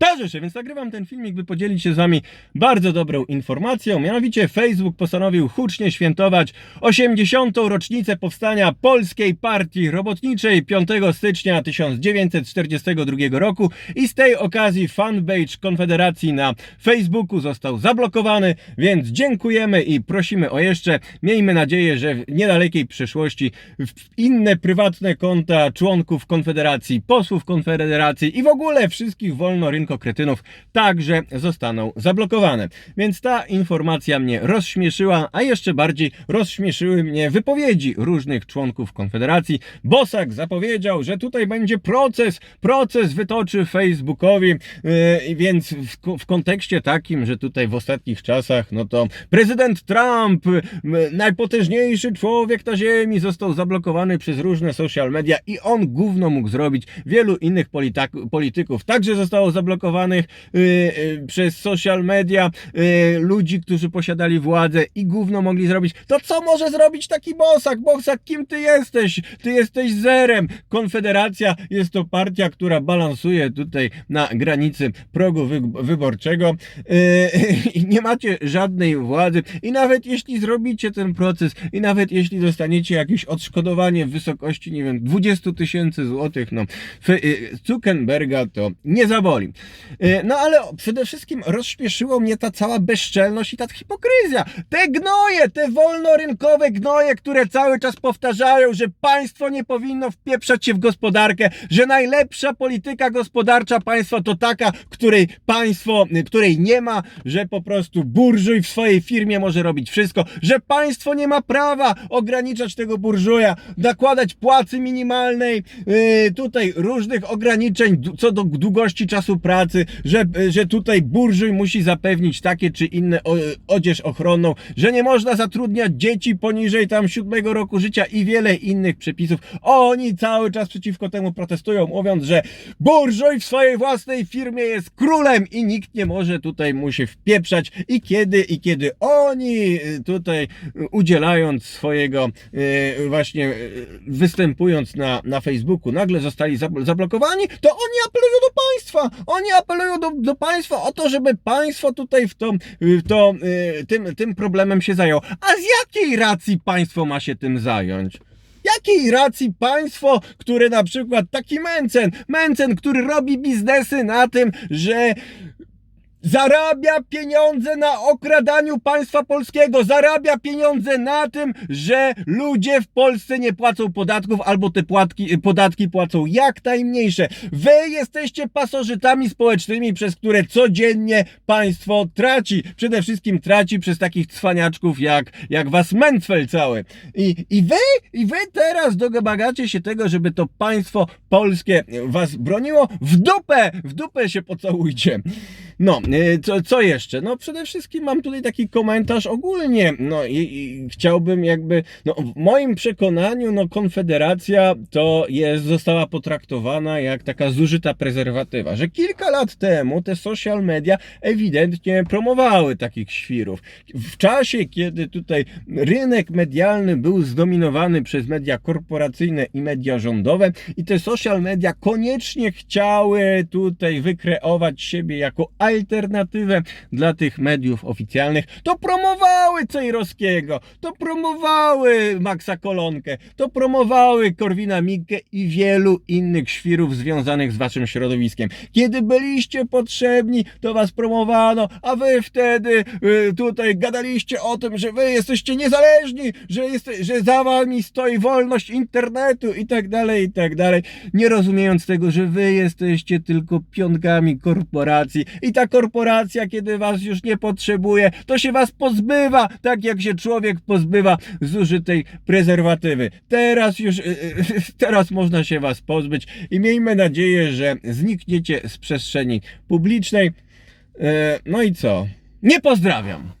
Towarzysze, więc nagrywam ten filmik, by podzielić się z wami bardzo dobrą informacją. Mianowicie Facebook postanowił hucznie świętować 80. rocznicę powstania Polskiej Partii Robotniczej 5 stycznia 1942 roku i z tej okazji fanpage Konfederacji na Facebooku został zablokowany, więc dziękujemy i prosimy o jeszcze. Miejmy nadzieję, że w niedalekiej przyszłości inne prywatne konta członków Konfederacji, posłów Konfederacji i w ogóle wszystkich wolnorynkokretynów także zostaną zablokowane. Więc ta informacja mnie rozśmieszyła, a jeszcze bardziej rozśmieszyły mnie wypowiedzi różnych członków Konfederacji. Bosak zapowiedział, że tutaj będzie proces, proces wytoczy Facebookowi, yy, więc w, w kontekście takim, że tutaj w ostatnich czasach, no to prezydent Trump, yy, najpotężniejszy człowiek na ziemi, został zablokowany przez różne social media i on gówno mógł zrobić. Wielu innych polityków także zostało zablokowanych yy, yy, przez social media, yy, ludzi, którzy posiadali władzę i gówno mogli zrobić. To co może zrobić taki Bosak? Bosak, kim ty jesteś? Ty jesteś zerem. Konfederacja jest to partia, która balansuje tutaj na granicy progu wy- wyborczego yy, nie macie żadnej władzy i nawet jeśli zrobicie ten proces i nawet jeśli dostaniecie jakieś odszkodowanie w wysokości, nie wiem, 20 tysięcy złotych, no yy, Zuckerberga to nie zaboli. Yy, No ale przede wszystkim rozśmieszyło mnie ta cała bezczelność i ta hipokryzja. Te gnoje, te wolnorynkowe gnoje, które cały czas powtarzają, że państwo nie powinno wpieprzać się w gospodarkę, że najlepsza polityka gospodarcza państwa to taka, której państwo, y, której nie ma, że po prostu burżuj w swojej firmie może robić wszystko, że państwo nie ma prawa ograniczać tego burżuja, nakładać płacy minimalnej, yy, tutaj różnych ograniczeń co do długości czasu pracy, że, że tutaj burżuj musi zapewnić takie czy inne odzież ochronną, że nie można zatrudniać dzieci poniżej tam siódmego roku życia i wiele innych przepisów. Oni cały czas przeciwko temu protestują, mówiąc, że burżuj w swojej własnej firmie jest królem i nikt nie może tutaj mu się wpieprzać i kiedy, i kiedy oni y, tutaj y, udzielając swojego y, właśnie występując na, na Facebooku nagle zostali zabl- zablokowani, to oni apelują do państwa, oni apelują do, do państwa o to, żeby państwo tutaj w to, w to tym, tym problemem się zajęło. A z jakiej racji państwo ma się tym zająć? Jakiej racji państwo, które na przykład taki Mencen, Mencen, który robi biznesy na tym, że zarabia pieniądze na okradaniu państwa polskiego, zarabia pieniądze na tym, że ludzie w Polsce nie płacą podatków albo te płatki, podatki płacą jak najmniejsze. Wy jesteście pasożytami społecznymi, przez które codziennie państwo traci. Przede wszystkim traci przez takich cwaniaczków jak, jak was Mencfel cały. I, I wy, i wy teraz domagacie się tego, żeby to państwo polskie was broniło. W dupę, w dupę się pocałujcie. No, y, co, co jeszcze? No przede wszystkim mam tutaj taki komentarz ogólnie, no i, i chciałbym jakby, no w moim przekonaniu, no Konfederacja to jest, została potraktowana jak taka zużyta prezerwatywa, że kilka lat temu te social media ewidentnie promowały takich świrów. W czasie, kiedy tutaj rynek medialny był zdominowany przez media korporacyjne i media rządowe i te social media koniecznie chciały tutaj wykreować siebie jako alternatywę dla tych mediów oficjalnych, to promowały Cejrowskiego, to promowały Maxa Kolonkę, to promowały Korwina Mikke i wielu innych świrów związanych z waszym środowiskiem. Kiedy byliście potrzebni, to was promowano, a wy wtedy y, tutaj gadaliście o tym, że wy jesteście niezależni, że, jeste, że za wami stoi wolność internetu i tak dalej, i tak dalej, nie rozumiejąc tego, że wy jesteście tylko pionkami korporacji i ta korporacja, kiedy was już nie potrzebuje, to się was pozbywa, tak jak się człowiek pozbywa zużytej prezerwatywy. Teraz już, y, y, teraz można się was pozbyć i miejmy nadzieję, że znikniecie z przestrzeni publicznej. E, No i co? Nie pozdrawiam!